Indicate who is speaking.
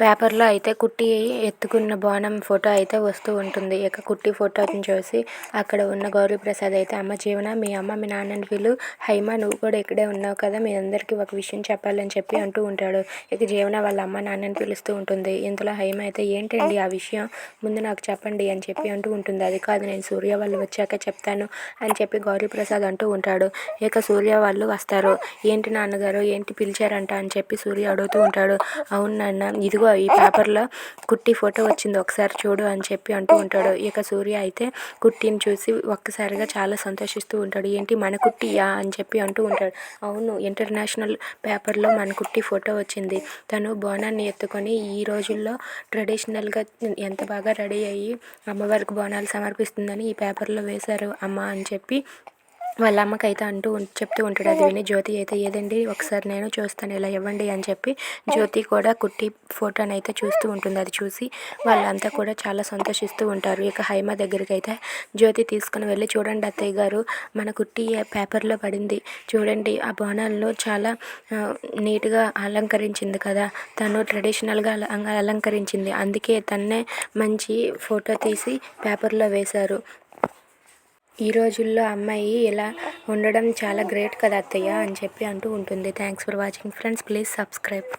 Speaker 1: పేపర్లో అయితే కుట్టి ఎత్తుకున్న బోనం ఫోటో అయితే వస్తూ ఉంటుంది. ఇక కుట్టి ఫోటోని చూసి అక్కడ ఉన్న గౌరీప్రసాద్ అయితే అమ్మ జీవన మీ అమ్మ మీ నాన్నని పిలు. హైమ నువ్వు కూడా ఇక్కడే ఉన్నావు కదా మీ అందరికీ ఒక విషయం చెప్పాలని చెప్పి అంటూ ఉంటాడు. ఇక జీవన వాళ్ళ అమ్మ నాన్నని పిలుస్తూ ఉంటుంది. ఇంతలో హైమ అయితే ఏంటండి ఆ విషయం? ముందు నాకు చెప్పండి అని చెప్పి అంటూ ఉంటుంది. అది కాదు నేను సూర్య వాళ్ళు వచ్చాక చెప్తాను అని చెప్పి గౌరీప్రసాద్ అంటూ ఉంటాడు. ఇక సూర్య వాళ్ళు వస్తారు. ఏంటి నాన్నగారు? ఏంటి పిలిచారంట? అని చెప్పి సూర్య అడుగుతూ ఉంటాడు. అవును నాన్న ఇదిగో ఈ పేపర్లో కుట్టి ఫోటో వచ్చింది ఒకసారి చూడు అని చెప్పి అంటూ ఉంటాడు. ఇక సూర్య అయితే కుట్టిని చూసి ఒక్కసారిగా చాలా సంతోషిస్తూ ఉంటాడు. ఏంటి మన కుట్టియా? అని చెప్పి అంటూ ఉంటాడు. అవును ఇంటర్నేషనల్ పేపర్లో మన కుట్టి ఫోటో వచ్చింది. తను బోనాన్ని ఎత్తుకొని ఈ రోజుల్లో ట్రెడిషనల్గా ఎంత బాగా రెడీ అయ్యి అమ్మవారికి బోనాలు సమర్పిస్తుందని ఈ పేపర్లో వేశారు అమ్మ అని చెప్పి వాళ్ళ అమ్మకైతే అంటూ చెప్తూ ఉంటాడు అది విని జ్యోతి అయితే ఏదండి? ఒకసారి నేను చూస్తాను ఇలా ఇవ్వండి అని చెప్పి జ్యోతి కూడా కుట్టి ఫోటోని అయితే చూస్తూ ఉంటుంది. అది చూసి వాళ్ళంతా కూడా చాలా సంతోషిస్తూ ఉంటారు. ఇక హైమ దగ్గరికి అయితే జ్యోతి తీసుకుని వెళ్ళి చూడండి అత్తయ్య గారు మన కుట్టి పేపర్లో పడింది? చూడండి ఆ బోనాలను చాలా నీట్గా అలంకరించింది కదా. తను ట్రెడిషనల్గా అలంకరించింది. అందుకే తన్నే మంచి ఫోటో తీసి పేపర్లో వేశారు. ఈ రోజుల్లో అమ్మాయి ఇలా ఉండడం చాలా గ్రేట్ కదా అత్తయ్య అని చెప్పి అంటూ ఉంటుంది. Thanks for watching friends please subscribe